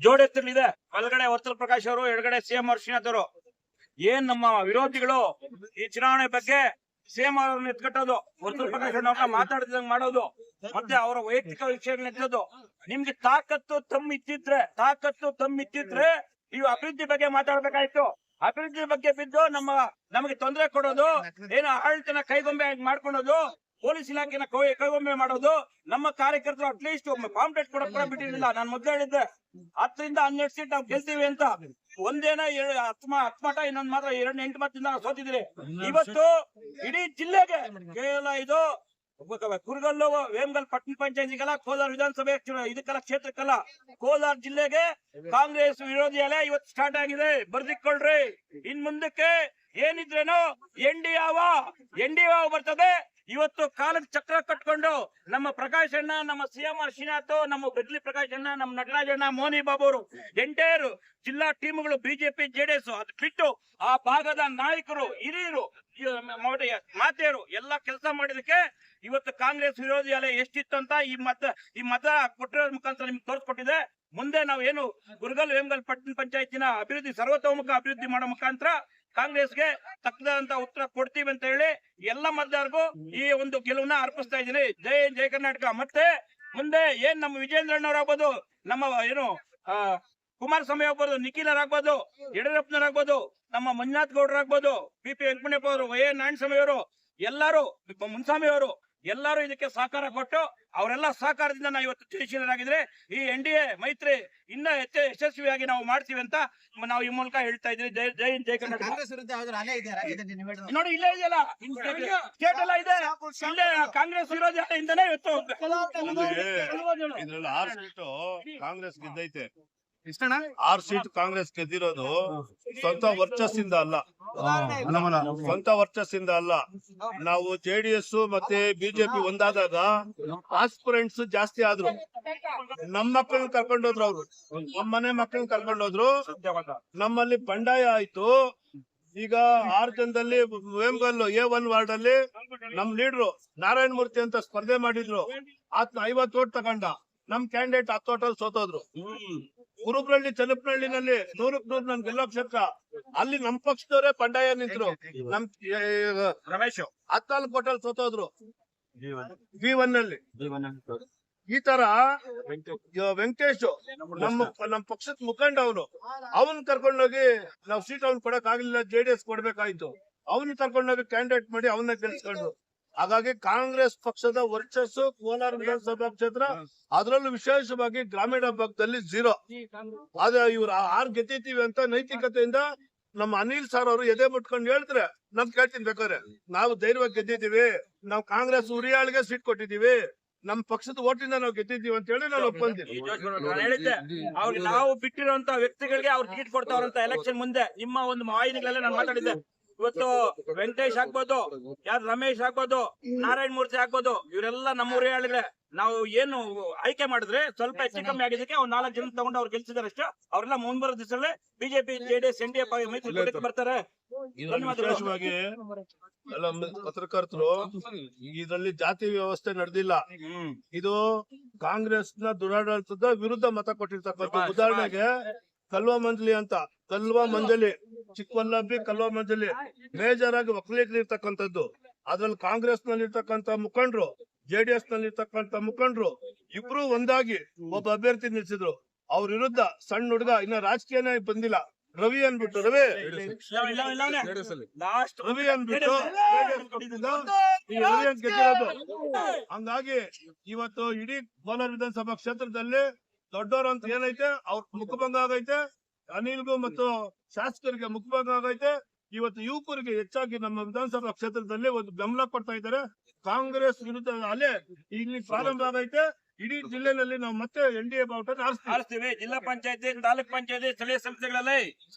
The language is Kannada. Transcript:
ಜೋಡೆತ್ತಲಿದೆ ಒಳಗಡೆ ವರ್ತಲ ಪ್ರಕಾಶ್ ಅವರು ಎಡಗಡೆ ಸಿಎಂ ಅವ್ರ ಶ್ರೀನಾಥ್ ಅವರು. ಏನ್ ನಮ್ಮ ವಿರೋಧಿಗಳು ಈ ಚುನಾವಣೆ ಬಗ್ಗೆ ಸಿಎಂ ಅವರನ್ನ ಎತ್ಕಟ್ಟೋದು? ವರ್ತಲ ಪ್ರಕಾಶ್ ಅವ್ರನ್ನ ಮಾತಾಡ್ತಿದಂಗ್ ಮಾಡೋದು? ಮತ್ತೆ ಅವರ ವೈಯಕ್ತಿಕ ವಿಷಯಗಳನ್ನ ಎತ್ತೋದು? ನಿಮ್ಗೆ ತಾಕತ್ತು ತಮ್ಮ ಇತ್ತಿದ್ರೆ ತಾಕತ್ತು ತಮ್ಮ ಇತ್ತಿದ್ರೆ ನೀವು ಅಭಿವೃದ್ಧಿ ಬಗ್ಗೆ ಮಾತಾಡ್ಬೇಕಾಯ್ತು. ಅಭಿವೃದ್ಧಿ ಬಗ್ಗೆ ಬಿದ್ದು ನಮ್ಮ ನಮಗೆ ತೊಂದರೆ ಕೊಡೋದು ಏನು ಆಡಳಿತನ ಕೈಗೊಂಬೆ ಮಾಡ್ಕೊಳೋದು ಪೊಲೀಸ್ ಇಲಾಖೆನ ಕೈ- ಕೈಗೊಂಬೆ ಮಾಡೋದು ನಮ್ಮ ಕಾರ್ಯಕರ್ತರು ಅಟ್ಲೀಸ್ಟ್ ಪಾಂಪ್ಲೆಟ್ ಕೊಡಕ್ ಕೂಡ ಬಿಟ್ಟಿರಲಿಲ್ಲ. ನಾನು ಮೊದ್ಲು ಹೇಳಿದ್ದೆ, ಹತ್ತರಿಂದ ಹನ್ನೆರಡು ಸೀಟ್ ನಾವು ಗೆಲ್ತೀವಿ ಅಂತ. ಒಂದೇನ ಹತ್ ಮಠ, ಇನ್ನೊಂದ್ ಮಾತ್ರ ಎರಡ್, ಎಂಟು ಮತದಿಂದ ಸೋತಿದ್ರಿ. ಇವತ್ತು ಇಡೀ ಜಿಲ್ಲೆಗೆ ಕೇವಲ ಇದು, ಕುರುಗಲ್ಲು, ವೇಮಗಲ್ ಪಟ್ಟಣ ಪಂಚಾಯತಿಗೆಲ್ಲ ಕೋಲಾರ ವಿಧಾನಸಭೆ ಇದಕ್ಕೆಲ್ಲ ಕ್ಷೇತ್ರಕ್ಕೆಲ್ಲ ಕೋಲಾರ ಜಿಲ್ಲೆಗೆ ಕಾಂಗ್ರೆಸ್ ವಿರೋಧಿ ಅಲೆ ಇವತ್ತು ಸ್ಟಾರ್ಟ್ ಆಗಿದೆ. ಬರ್ದಿಕ್ಕೊಳ್ರಿ. ಇನ್ ಮುಂದಕ್ಕೆ ಏನಿದ್ರೇನು ಎನ್ ಡಿ ಆವ ಎನ್ ಡಿ ಬರ್ತದೆ. ಇವತ್ತು ಕಾಲಕ್ಕೆ ಚಕ್ರ ಕಟ್ಕೊಂಡು ನಮ್ಮ ಪ್ರಕಾಶ್ ಅಣ್ಣ, ನಮ್ಮ ಸಿಎಂ ಶ್ರೀನಾಥ್, ನಮ್ಮ ಗದ್ಲಿ ಪ್ರಕಾಶ್ ಅಣ್ಣ, ನಮ್ಮ ನಟರಾಜಣ್ಣ ಮೋನಿ ಬಾಬು ಅವರು ಎಂಟೈರ್ ಜಿಲ್ಲಾ ಟೀಮ್ಗಳು ಬಿಜೆಪಿ, ಜೆಡಿಎಸ್ ಅದ್ ಬಿಟ್ಟು ಆ ಭಾಗದ ನಾಯಕರು, ಹಿರಿಯರು ಮಾತೆಯರು ಎಲ್ಲಾ ಕೆಲಸ ಮಾಡಿದಕ್ಕೆ ಇವತ್ತು ಕಾಂಗ್ರೆಸ್ ವಿರೋಧಿ ಅಲೆ ಎಷ್ಟಿತ್ತು ಅಂತ ಈ ಮತ ಈ ಮತ ಕೊಟ್ಟಿರೋ ಮುಖಾಂತರ ನಿಮ್ಗೆ ತೋರಿಸ್ಕೊಟ್ಟಿದೆ. ಮುಂದೆ ನಾವು ಏನು ಗುರುಗಲ್ ವೇಮಗಲ್ ಪಟ್ಟಣ ಪಂಚಾಯತಿನ ಅಭಿವೃದ್ಧಿ, ಸರ್ವತೋಮುಖ ಅಭಿವೃದ್ಧಿ ಮಾಡೋ ಮುಖಾಂತರ ಕಾಂಗ್ರೆಸ್ಗೆ ತಕ್ಕದಂತ ಉತ್ತರ ಕೊಡ್ತೀವಿ ಅಂತ ಹೇಳಿ ಎಲ್ಲ ಮತದಾರರಿಗೂ ಈ ಒಂದು ಗೆಲುವನ್ನ ಅರ್ಪಿಸ್ತಾ ಇದ್ದೀನಿ. ಜೈ ಜೈ ಕರ್ನಾಟಕ. ಮತ್ತೆ ಮುಂದೆ ಏನ್ ನಮ್ಮ ವಿಜೇಂದ್ರಣ್ಣವ್ರಾಗ್ಬೋದು ನಮ್ಮ ಏನು ಕುಮಾರಸ್ವಾಮಿ ಆಗ್ಬೋದು ನಿಖಿಲರಾಗ್ಬೋದು ಯಡಿಯೂರಪ್ಪನವರಾಗ್ಬೋದು ನಮ್ಮ ಮಂಜುನಾಥ್ ಗೌಡ್ರಾಗ್ಬೋದು ಬಿ ಪಿ ವೆಂಕಟಪ್ಪ ಅವರು ಎನ್ ನಾರಾಯಣಸ್ವಾಮಿ ಅವರು, ಎಲ್ಲರೂ, ಮುನ್ಸ್ವಾಮಿ ಅವರು ಎಲ್ಲರೂ ಇದಕ್ಕೆ ಸಹಕಾರ ಕೊಟ್ಟು ಅವರೆಲ್ಲ ಸಹಕಾರದಿಂದ ನಾವು ಇವತ್ತು ಜಯಶೀಲರಾಗಿದ್ರೆ ಈ ಎನ್ ಡಿ ಎ ಮೈತ್ರಿ ಇನ್ನ ಹೆಚ್ಚು ಯಶಸ್ವಿಯಾಗಿ ನಾವು ಮಾಡ್ತೀವಿ ಅಂತ ನಾವು ಈ ಮೂಲಕ ಹೇಳ್ತಾ ಇದ್ವಿ ಜೈ ಜೈ ಹಿಂದ್, ಜೈ ಕರ್ನಾಟಕ? ನೋಡಿ ಇಲ್ಲೇ ಇದೆಯಲ್ಲ. ಸ್ಟೇಟ್ ಎಲ್ಲ ಇದೆ. ಇಲ್ಲೇ ಕಾಂಗ್ರೆಸ್ ವಿರೋಧಿ ಇಂದನೇ ಇವತ್ತು ಕಾಂಗ್ರೆಸ್ ಗೆದ್ದೈತೆ? ಆರ್ ಸೀಟ್ ಕಾಂಗ್ರೆಸ್ ಗೆದ್ದಿರೋದು ಸ್ವಂತ ವರ್ಚಸ್ಸಿಂದ ಅಲ್ಲ. ಸ್ವಂತ ವರ್ಚಸ್ಸಿಂದ ಅಲ್ಲ. ನಾವು ಜೆಡಿಎಸ್ ಮತ್ತೆ ಬಿಜೆಪಿ ಒಂದಾದಾಗ ಆಸ್ಪಿರೆಂಟ್ಸ್ ಜಾಸ್ತಿ ಆದ್ರು. ನಮ್ಮ ಮಕ್ಕಳನ್ನ ಕರ್ಕೊಂಡೋದ್ರು ಅವ್ರು. ನಮ್ಮ ಮನೆ ಮಕ್ಕಳನ್ನ ಕರ್ಕೊಂಡೋದ್ರು ನಮ್ಮಲ್ಲಿ ಬಂಡಾಯ ಆಯ್ತು. ಈಗ ಆರ್ ಜನದಲ್ಲಿ ವೇಮಗಲ್ ಎ ಒನ್ ವಾರ್ಡ್ ಅಲ್ಲಿ ನಮ್ ಲೀಡ್ರು ನಾರಾಯಣ ಮೂರ್ತಿ ಅಂತ ಸ್ಪರ್ಧೆ ಮಾಡಿದ್ರು. ಆತ್ನ ಐವತ್ ಓಟ್ ತಗೊಂಡ. ನಮ್ ಕ್ಯಾಂಡಿಡೇಟ್ ಹತ್ತು ಓಟಲ್ಲಿ ಸೋತೋದ್ರು. ಕುರುಬ್ರಳ್ಳಿ ಚನ್ನಪ್ಪನಹಳ್ಳಿನಲ್ಲಿ ನೂರಕ್ ನೂರು ನನ್ ಗೆಲ್ಲೋ ಕ್ಷೇತ್ರ. ಅಲ್ಲಿ ನಮ್ ಪಕ್ಷದವರೇ ಬಂಡಾಯ ನಿಂತರು. ನಮ್ ರಮೇಶ್. ಹತ್ತಾಲ್ ಕೋಟಲ್ ಸೋತೋದ್ರು ಬಿ ಒನ್ ಅಲ್ಲಿ ಈ ತರ ವೆಂಕಟೇಶ್. ನಮ್ಮ ನಮ್ ಪಕ್ಷದ ಮುಖಂಡ ಅವನು. ಅವನ್ ಕರ್ಕೊಂಡೋಗಿ ನಾವ್ ಸೀಟ್ ಅವ್ನ್ ಕೊಡಕ್ ಆಗ್ಲಿಲ್ಲ ಜೆ ಡಿ ಎಸ್ ಕೊಡ್ಬೇಕಾಯ್ತು. ಅವನ್ ಕರ್ಕೊಂಡೋಗಿ ಕ್ಯಾಂಡಿಡೇಟ್ ಮಾಡಿ ಅವನ್ನ ಗೆಲ್ಸ್ಕೊಂಡ್ರು. ಹಾಗಾಗಿ ಕಾಂಗ್ರೆಸ್ ಪಕ್ಷದ ವರ್ಚಸ್ಸು ಕೋಲಾರ ವಿಧಾನಸಭಾ ಕ್ಷೇತ್ರ ಅದರಲ್ಲೂ ವಿಶೇಷವಾಗಿ ಗ್ರಾಮೀಣ ಭಾಗದಲ್ಲಿ ಝೀರೋ ಆದ್ರೆ ಇವ್ರು ಆರ್ ಗೆದ್ದಿದ್ದೀವಿ ಅಂತ ನೈತಿಕತೆಯಿಂದ ನಮ್ಮ ಅನಿಲ್ ಸರ್ ಅವರು ಎದೆ ಮುಟ್ಕೊಂಡು ಹೇಳಿದ್ರೆ ನಮ್ ಕೇಳ್ತೀನಿ ಬೇಕಾದ್ರೆ. ನಾವು ಧೈರ್ಯವಾಗಿ ಗೆದ್ದಿದ್ದೀವಿ. ನಾವು ಕಾಂಗ್ರೆಸ್ ಉರಿಯಾಳಿಗೆ ಸೀಟ್ ಕೊಟ್ಟಿದ್ದೀವಿ. ನಮ್ ಪಕ್ಷದ ಓಟಿಂದ ನಾವು ಗೆದ್ದಿದ್ದೀವಿ ಅಂತ ಹೇಳಿ ನಾನು ಒಪ್ಕೊಂತೀನಿ. ನಾನು ಅವ್ರಿಗೆ ನಾವು ಬಿಟ್ಟಿರುವಂತ ವ್ಯಕ್ತಿಗಳಿಗೆ ಅವ್ರು ಸೀಟ್ ಕೊಡ್ತಾವ್ರಂತ ಎಲೆಕ್ಷನ್ ಮುಂದೆ. ನಿಮ್ಮ ಒಂದು ವಾಹಿನಿಗಳಲ್ಲೇ ನಾನು ಮಾತಾಡಿದ್ದೆ. ಇವತ್ತು ವೆಂಕಟೇಶ್ ಆಗ್ಬೋದು ಯಾರು ರಮೇಶ್ ಆಗ್ಬೋದು ನಾರಾಯಣ ಮೂರ್ತಿ ಆಗ್ಬೋದು ಇವರೆಲ್ಲ ನಮ್ಮ ಹೇಳಿದ್ರೆ ನಾವು ಏನು ಆಯ್ಕೆ ಮಾಡಿದ್ರೆ ಸ್ವಲ್ಪ ಹೆಚ್ಚು ಕಮ್ಮಿ ಆಗಿದ್ದಕ್ಕೆ ಒಂದ್ ನಾಲ್ಕು ಜನ ತಗೊಂಡು ಅವ್ರು ಗೆಲ್ಸಿದಾರೆ ಅಷ್ಟೇ. ಅವರೆಲ್ಲ ಮುಂಬರೋ ದಿವಸಲ್ಲೇ BJP JDS N D F ಮೈತ್ರಿ ಬರ್ತಾರೆ. ವಿಶೇಷವಾಗಿ ಪತ್ರಕರ್ತರು ಇದರಲ್ಲಿ ಜಾತಿ ವ್ಯವಸ್ಥೆ ನಡೆದಿಲ್ಲ. ಇದು ಕಾಂಗ್ರೆಸ್ನ ದುರಾಡಳಿತದ ವಿರುದ್ಧ ಮತ ಕೊಟ್ಟಿರ್ತಕ್ಕಂಥ ಉದಾಹರಣೆಗೆ ಕಲ್ವಾ ಮಂಜಲಿ ಅಂತ. ಕಲ್ವಾ ಮಂಜಲಿ. ಚಿಕ್ಕವಲ್ಲಬ್ಬಿ ಕಲ್ವಾ ಮಂಜಲಿ. ಮೇಜರ್ ಆಗಿ ಒಕ್ಕಲಿಗರು ಇರ್ತಕ್ಕಂಥದ್ದು ಅದ್ರಲ್ಲಿ ಕಾಂಗ್ರೆಸ್ನಲ್ಲಿ ಇರ್ತಕ್ಕಂಥ ಡಿ ಎಸ್ನಲ್ಲಿ ಇರ್ತಕ್ಕಂಥ ಮುಖಂಡರು ಇಬ್ರು ಒಂದಾಗಿ ಒಬ್ಬ ಅಭ್ಯರ್ಥಿ ನಿಲ್ಸಿದ್ರು. ಅವ್ರ ವಿರುದ್ಧ ಸಣ್ಣ ಹುಡುಗ ಇನ್ನ ರಾಜಕೀಯನೇ ಬಂದಿಲ್ಲ. ರವಿ ಅನ್ಬಿಟ್ಟು ರವಿ! ಲಾಸ್ಟ್ ರವಿ ಅನ್ಬಿಟ್ಟು ಈ ರವಿ ಅಂತ ಗೆದ್ದಿರೋದು. ಹಂಗಾಗಿ ಇವತ್ತು ಇಡೀ ಕೋಲಾರ ವಿಧಾನಸಭಾ ಕ್ಷೇತ್ರದಲ್ಲಿ ದೊಡ್ಡವರು ಅಂತ ಏನೈತೆ? ಅವ್ರ ಮುಖಭಂಗ ಆಗೈತೆ. ಅನಿಲ್ಗೂ ಮತ್ತು ಶಾಸಕರಿಗೆ ಮುಖಭಂಗ ಆಗೈತೆ. ಇವತ್ತು ಯುವಕರಿಗೆ ಹೆಚ್ಚಾಗಿ ನಮ್ಮ ವಿಧಾನಸಭಾ ಕ್ಷೇತ್ರದಲ್ಲಿ ಒಂದು ಬೆಂಬಲ ಕೊಡ್ತಾ ಇದ್ದಾರೆ. ಕಾಂಗ್ರೆಸ್ ವಿರುದ್ಧ ಅಲೆ ಇಲ್ಲಿ ಪ್ರಾರಂಭ ಆಗೈತೆ. ಇಡೀ ಜಿಲ್ಲೆನಲ್ಲಿ ನಾವು ಮತ್ತೆ ಎನ್ ಡಿ ಎ ಬಾವುಟ ಜಿಲ್ಲಾ ಪಂಚಾಯತಿ ತಾಲೂಕ್ ಪಂಚಾಯತಿ ಸ್ಥಳೀಯ ಸಂಸ್ಥೆಗಳಲ್ಲಿ